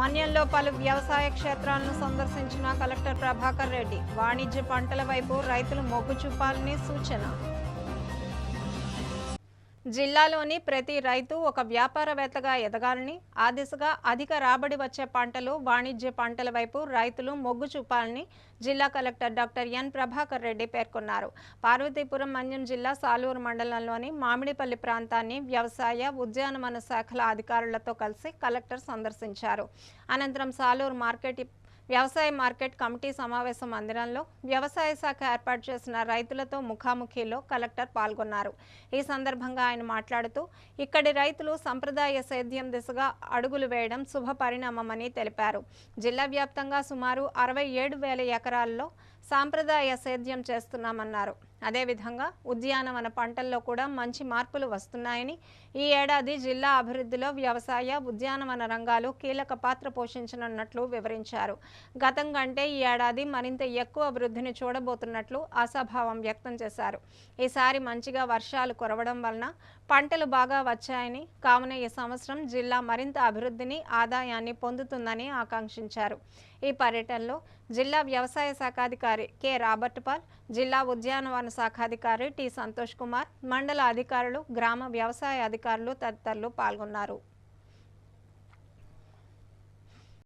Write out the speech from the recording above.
మన్యంలో పలు వ్యవసాయ క్షేత్రాలను సందర్శించిన కలెక్టర్ ప్రభాకర్ రెడ్డి వాణిజ్య పంటల వైపు రైతులు మొగ్గు చూపాలని సూచన. జిల్లాలోని ప్రతి రైతు ఒక వ్యాపారవేత్తగా ఎదగాలని ఆ దిశగా అధిక రాబడి వచ్చే పంటలు వాణిజ్య పంటల వైపు రైతులు మొగ్గు చూపాలని జిల్లా collector doctor N Prabhakar Reddy పేర్కొన్నారు. పార్వతీపురం మన్యం జిల్లా సాలూరు మండలంలోని మామిడిపల్లి ప్రాంతాన్ని వ్యవసాయ ఉద్యానవన శాఖల అధికారులతో కలిసి కలెక్టర్ సందర్శించారు. అనంతరం సాలూరు మార్కెట్ వ్యవసాయ మార్కెట్ కమిటీ సమావేశ మందిరంలో వ్యవసాయ శాఖ ఏర్పాటు చేసిన రైతులతో ముఖాముఖిలో కలెక్టర్ పాల్గొన్నారు. ఈ సందర్భంగా ఆయన మాట్లాడుతూ ఇక్కడి రైతులు సంప్రదాయ సేద్యం దిశగా అడుగులు వేయడం శుభ పరిణామమని తెలిపారు. జిల్లా వ్యాప్తంగా సుమారు అరవై ఏడు వేల ఎకరాల్లో సాంప్రదాయ సేద్యం చేస్తున్నామన్నారు. అదేవిధంగా ఉద్యానవన పంటల్లో కూడా మంచి మార్పులు వస్తున్నాయని ఈ ఏడాది జిల్లా అభివృద్ధిలో వ్యవసాయ ఉద్యానవన రంగాలు కీలక పాత్ర పోషించనున్నట్లు వివరించారు. గతం కంటే ఈ ఏడాది మరింత ఎక్కువ వృద్ధిని చూడబోతున్నట్లు ఆశాభావం వ్యక్తం చేశారు. ఈసారి మంచిగా వర్షాలు కురవడం వలన పంటలు బాగా వచ్చాయని కావున ఈ సంవత్సరం జిల్లా మరింత అభివృద్ధిని ఆదాయాన్ని పొందుతుందని ఆకాంక్షించారు. ఈ పర్యటనలో జిల్లా వ్యవసాయ శాఖాధికారి కె. రాబర్ట్ పాల్ జిల్లా ఉద్యానవన శాఖాధికారి టి. సంతోష్ కుమార్ మండల అధికారులు గ్రామ వ్యవసాయ అధికారులు తదితరులు పాల్గొన్నారు.